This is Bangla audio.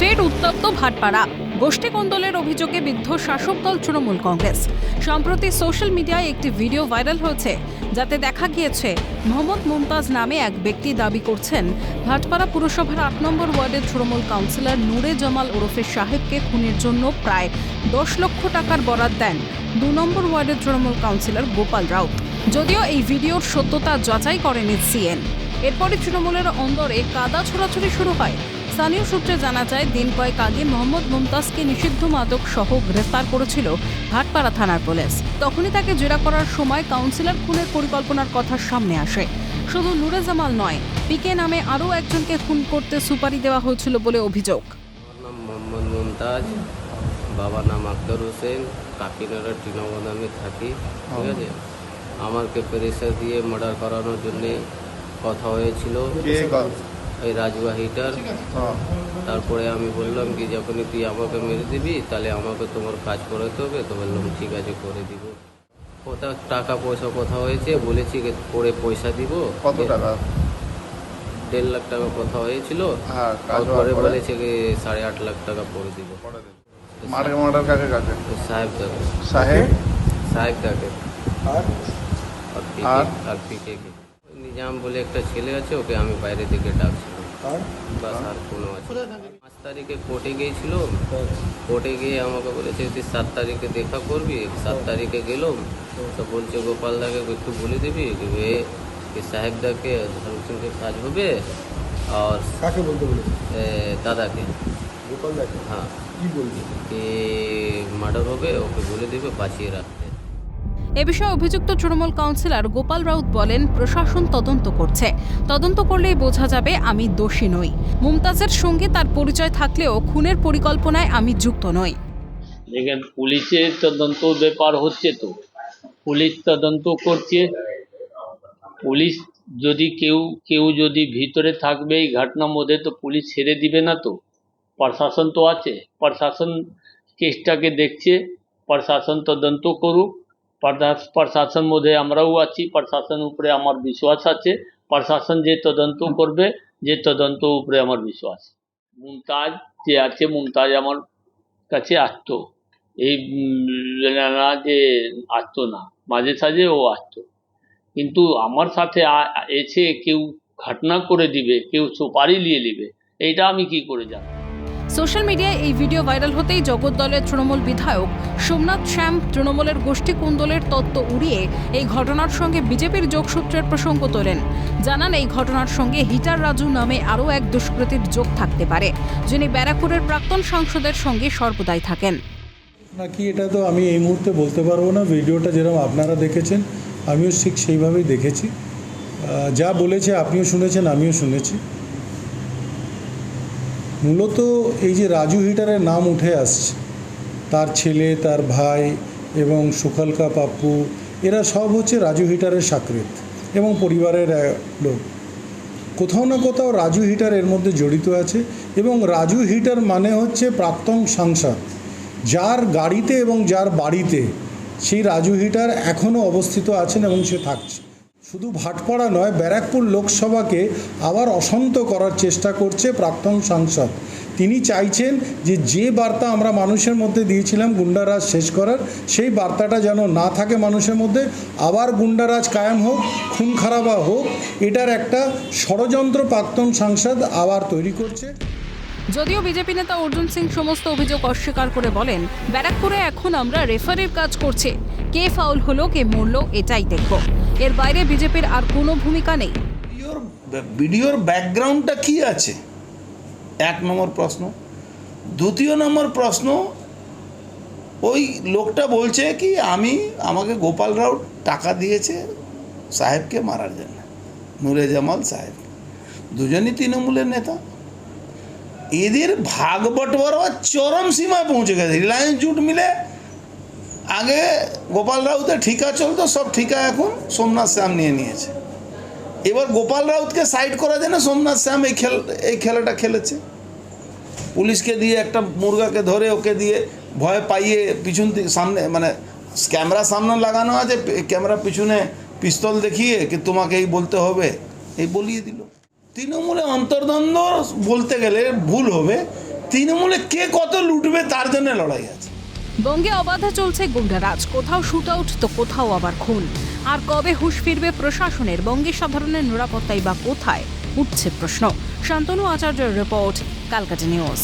ফের উত্তপ্ত ভাটপাড়া। গোষ্ঠী কোন্দলের অভিযোগে বিদ্ধ শাসক দল তৃণমূল কংগ্রেস। সম্প্রতি সোশ্যাল মিডিয়ায় একটি ভিডিও ভাইরাল হয়েছে, যাতে দেখা গিয়েছে মোহাম্মদ মুমতাজ নামে এক ব্যক্তি দাবি করছেন, ভাটপাড়া পুরসভার আট নম্বর ওয়ার্ডের তৃণমূল কাউন্সিলর নূরে জামাল ওরফে সাহেবকে খুনের জন্য প্রায় দশ লক্ষ টাকার বরাদ দেন দু নম্বর ওয়ার্ডের তৃণমূল কাউন্সিলর গোপাল রাউত। যদিও এই ভিডিওর সত্যতা যাচাই করেনি সিএন। এরপরে তৃণমূলের অন্দরে কাদা ছোড়াছুড়ি শুরু হয়। স্থানীয় সূত্রে জানা যায় দিন কয়েক আগে মোহাম্মদ মুমতাজকে নিষিদ্ধ মাদক সহ গ্রেফতার করেছিল ভাটপাড়া থানার পুলিশ। তখনই তাকে জেরা করার সময় কাউন্সিলর খুনের পরিকল্পনার কথা সামনে আসে। শুধু নুরে জামাল নয় পিকে নামে আরও একজনকে খুন করতে সুপারি দেওয়া হয়েছিল বলে অভিযোগ। নাম মোহাম্মদ মুমতাজ বাবার নাম আক্তার হোসেন টিনাবাদ আমি থাকি ঠিক আছে? আমাকে প্রেশার দিয়ে মার্ডার করানোর জন্যে কথা হয়েছিল। এই রাজবাহিটার। তারপরে আমি বললাম কি যখনই তুই আমাকে মেরে দিবি তাহলে আমাকে তোমার কাজ করাতে হবে। তো বললাম ঠিক আছে করে দিব। কোথাও টাকা পয়সা কথা হয়েছে বলেছি পরে পয়সা দিব। কত টাকা? দেড় লাখ টাকা কথা হয়েছিল। হ্যাঁ তারপরে পরে? বলেছে কি সাড়ে আট লাখ টাকা পরে দিব। মার্ডার মার্ডার কাকে কাকে সাহেব দাকে সাহেব? সাহেব দাকে আর? আর পিকে আর? আর পিকে কে? নিজাম বলে একটা ছেলে আছে ওকে আমি বাইরে থেকে ডাকছিলাম বাস আর কোনো আছে পাঁচ তারিখে কোর্টে গিয়েছিল। কোর্টে গিয়ে আমাকে বলেছে তুই সাত তারিখে দেখা করবি? সাত তারিখে গেলাম। তো বলছে গোপাল দাকে একটু বলে দিবি যে এ कि সাহেব ধর্ম সিংকে কাজ হবে। আর কাকে বলতে বলেছে? দাদাকে। গোপাল দেখে হ্যাঁ। কি বলবি? कि মার্ডার হবে ওকে বলে দেবে বাঁচিয়ে রাখতে এ বিষয়ে অভিযুক্ত তৃণমূল কাউন্সিলর গোপাল রাউত বলেন, প্রশাসন তদন্ত করছে। তদন্ত করলেই বোঝা যাবে আমি দোষী নই। মুমতাজের সঙ্গে তার পরিচয় থাকলেও খুনের পরিকল্পনায় আমি যুক্ত নই। দেখেন পুলিশের তদন্ত ব্যাপার হচ্ছে তো। পুলিশ তদন্ত করছে। পুলিশ যদি কেউ কেউ যদি ভিতরে থাকবে এই ঘটনার মধ্যে, তো পুলিশ ছেড়ে দিবে না তো। প্রশাসন তো আছে। প্রশাসন কেসটাকে দেখছে। প্রশাসন তদন্ত করুক। প্রশাসন মধ্যে আমরাও আছি, প্রশাসন উপরে আমার বিশ্বাস আছে, প্রশাসন যে তদন্ত করবে, যে তদন্ত উপরে আমার বিশ্বাস। মুমতাজ যে আছে, মুমতাজ আমার কাছে আসতো এই না যে আসতো না, মাঝে সাঝে ও আসতো কিন্তু আমার সাথে এসে কেউ ঘটনা করে দিবে, কেউ সুপারি নিয়ে নিবে, এইটা আমি কি করে জানব? সোশ্যাল মিডিয়ায় এই ভিডিও ভাইরাল হতেই জগদ্দলের তৃণমূল বিধায়ক সোমনাথ শ্যাম তৃণমূলের গোষ্ঠী কুন্দলের তত্ত্ব উড়িয়ে এই ঘটনার সঙ্গে বিজেপির যোগসূত্রের প্রসঙ্গ তোলেন। জানান, এই ঘটনার সঙ্গে হিটার রাজু নামে আরও এক দুষ্কৃতীর যোগ থাকতে পারে, যিনি ব্যারাকপুরের প্রাক্তন সাংসদের সঙ্গে সর্বদাই থাকেন। নাকি এটা তো আমি এই মুহূর্তে বলতে পারব না, ভিডিওটা যেরকম আপনারা দেখেছেন, আমিও ঠিক সেইভাবেই দেখেছি। যা বলেছে আপনিও শুনেছেন, আমিও শুনেছি। মূলত এই যে রাজু হিটারের নাম উঠে আসছে, তার ছেলে, তার ভাই এবং সুখলকা পাপ্পু, এরা সব হচ্ছে রাজু হিটারের সাকৃত এবং পরিবারের লোক। কোথাও না কোথাও রাজু হিটার এর মধ্যে জড়িত আছে এবং রাজু হিটার মানে হচ্ছে প্রাক্তন সাংসদ। যার গাড়িতে এবং যার বাড়িতে সেই রাজু হিটার এখনও অবস্থিত আছেন এবং সে থাকছে। শুধু ভাটপাড়া নয়, ব্যারাকপুর লোকসভাকে আবার অশান্ত করার চেষ্টা করছে প্রাক্তন সাংসদ। তিনি চাইছেন যে যে বার্তা আমরা মানুষের মধ্যে দিয়েছিলাম গুন্ডারাজ শেষ করার, সেই বার্তাটা যেন না থাকে মানুষের মধ্যে। আবার গুন্ডারাজ কায়েম হোক, খুন খারাপা হোক, এটার একটা ষড়যন্ত্র প্রাক্তন সাংসদ আবার তৈরি করছে। যদিও বিজেপি নেতা অর্জুন সিং সমস্ত অভিযোগ অস্বীকার করে বলেন, ব্যারাকপুরে এখন আমরা রেফারির কাজ করছি। কে ফাউল হলো, কে মরলো, এটাই দেখব। এর বাইরে বিজেপির আর কোনো ভূমিকা নেই। ভিডিওর ব্যাকগ্রাউন্ডটা কি আছে? এক নম্বর প্রশ্ন। দ্বিতীয় নম্বর প্রশ্ন, ওই লোকটা বলছে কি, আমি, আমাকে গোপাল রাও টাকা দিয়েছে সাহেবকে মারার জন্য, নুরে জামাল সাহেব দুজনই তৃণমূলের নেতা। এদের ভাগ বটোয়ারা চরম সীমায় পৌঁছে গেছে। রিলায়েন্স জুট মিলে আগে গোপাল রাউতের ঠিকা চলতো, সব ঠিকা এখন সোমনাথ শ্যাম নিয়ে নিয়েছে। এবার গোপাল রাউতকে সাইড করা যায় না, সোমনাথ শ্যাম এই খেল, এই খেলাটা খেলেছে। পুলিশকে দিয়ে একটা মুরগাকে ধরে ওকে দিয়ে ভয় পাইয়ে পিছন সামনে মানে ক্যামেরা সামনে লাগানো আছে ক্যামেরা পিছনে পিস্তল দেখিয়ে কি তোমাকে এই বলতে হবে? এই বলিয়ে দিল। তৃণমূলে অন্তর্দ্বন্দ্ব বলতে গেলে ভুল হবে। তৃণমূলে কে কত লুটবে তার জন্য লড়াই আছে। বঙ্গে অবাধে চলছে গুন্ডারাজ কোথাও শুট আউট তো কোথাও আবার খুন। আর কবে হুশ ফিরবে প্রশাসনের? বঙ্গে সাধারণের নিরাপত্তাই বা কোথায়? উঠছে প্রশ্ন। শান্তনু আচার্যের রিপোর্ট কালকাটা নিউজ